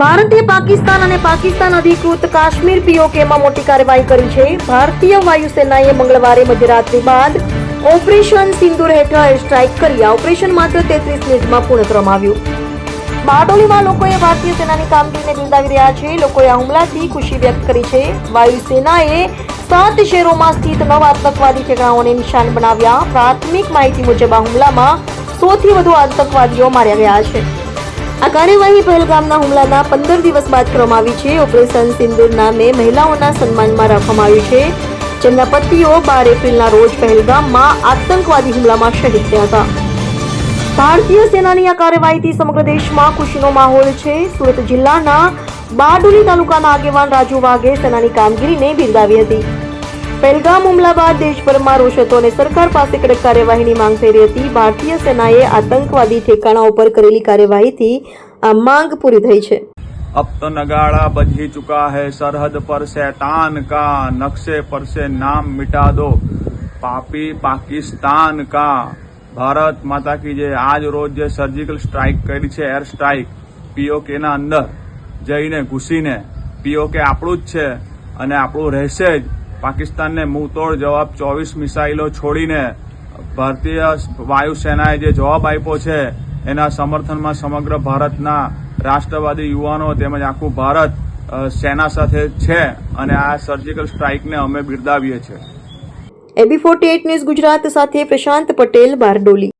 ભારતે પાકિસ્તાન અને પાકિસ્તાન અધિકૃત કાશ્મીર પીઓકેમાં મોટી કાર્યવાહી કરી છે. ભારતીય વાયુસેનાએ મંગળવારે મધ્યરાત્રિ બાદ ઓપરેશન સિંદુર હેઠળ સ્ટ્રાઇક કરી આ ઓપરેશન માત્ર તેત્રીસ મિનિટમાં પૂર્ણ કરવામાં આવ્યું. બારડોલીમાં લોકોએ ભારતીય સેનાની કામગીરીને બિરદાવી રહ્યા છે. લોકોએ આ હુમલાથી ખુશી વ્યક્ત કરી છે. વાયુસેનાએ સાત શહેરોમાં સ્થિત નવ આતંકવાદી ઠેકાણાઓને નિશાન બનાવ્યા. પ્રાથમિક માહિતી મુજબ આ હુમલામાં સૌથી વધુ આતંકવાદીઓ માર્યા ગયા છે. આ કાર્યવાહી પહેલગામના હુમલાના પંદર દિવસ બાદ કરવામાં આવી છે. ઓપરેશન સિંદુર નામે મહિલાઓના સન્માનમાં રાખવામાં આવ્યું છે. જેમના પતિઓ બાર એપ્રિલના રોજ પહેલગામમાં આતંકવાદી હુમલામાં શહીદ થયા હતા. ભારતીય સેનાની આ કાર્યવાહીથી સમગ્ર દેશમાં ખુશીનો માહોલ છે. સુરત જિલ્લાના બારડોલી તાલુકાના આગેવાન રાજુ વાઘે સેનાની કામગીરીને બિરદાવી હતી. પહેલગામ હુમલા બાદ દેશભરમાં રોષ અને સરકાર પાસે કડક કાર્યવાહીની માંગ થઈ રહી હતી. ભારતીય સેનાએ આતંકવાદી ઠેકાણા ઉપર કરેલી કાર્યવાહીથી આ માંગ પૂરી થઈ છે. અબ તો નગાડા બજી ચુકા હૈ, સરહદ પર શૈતાન કા, નકશે પર સે નામ મિટા દો. પાપી પાકિસ્તાન કા. ભારત માતા કી જે આજ રોજ જે સર્જિકલ સ્ટ્રાઇક કરી છે એર સ્ટ્રાઇક પીઓકેના અંદર જઈને ઘૂસીને પીઓકે આપણું જ છે અને આપણું રહેશે જ. પાકિસ્તાનને મુંહતોડ જવાબ ચોવીસ મિસાઇલો છોડીને ભારતીય વાયુસેનાએ જે જવાબ આપ્યો છે, એના સમર્થનમાં સમગ્ર ભારતના રાષ્ટ્રવાદી યુવાનો તેમજ આખું ભારત સેના સાથે છે અને આ સર્જિકલ સ્ટ્રાઇકને અમે બિરદાવીએ છીએ. એબી ફોર્ટી ન્યૂઝ ગુજરાત સાથે પ્રશાંત પટેલ બારડોલી.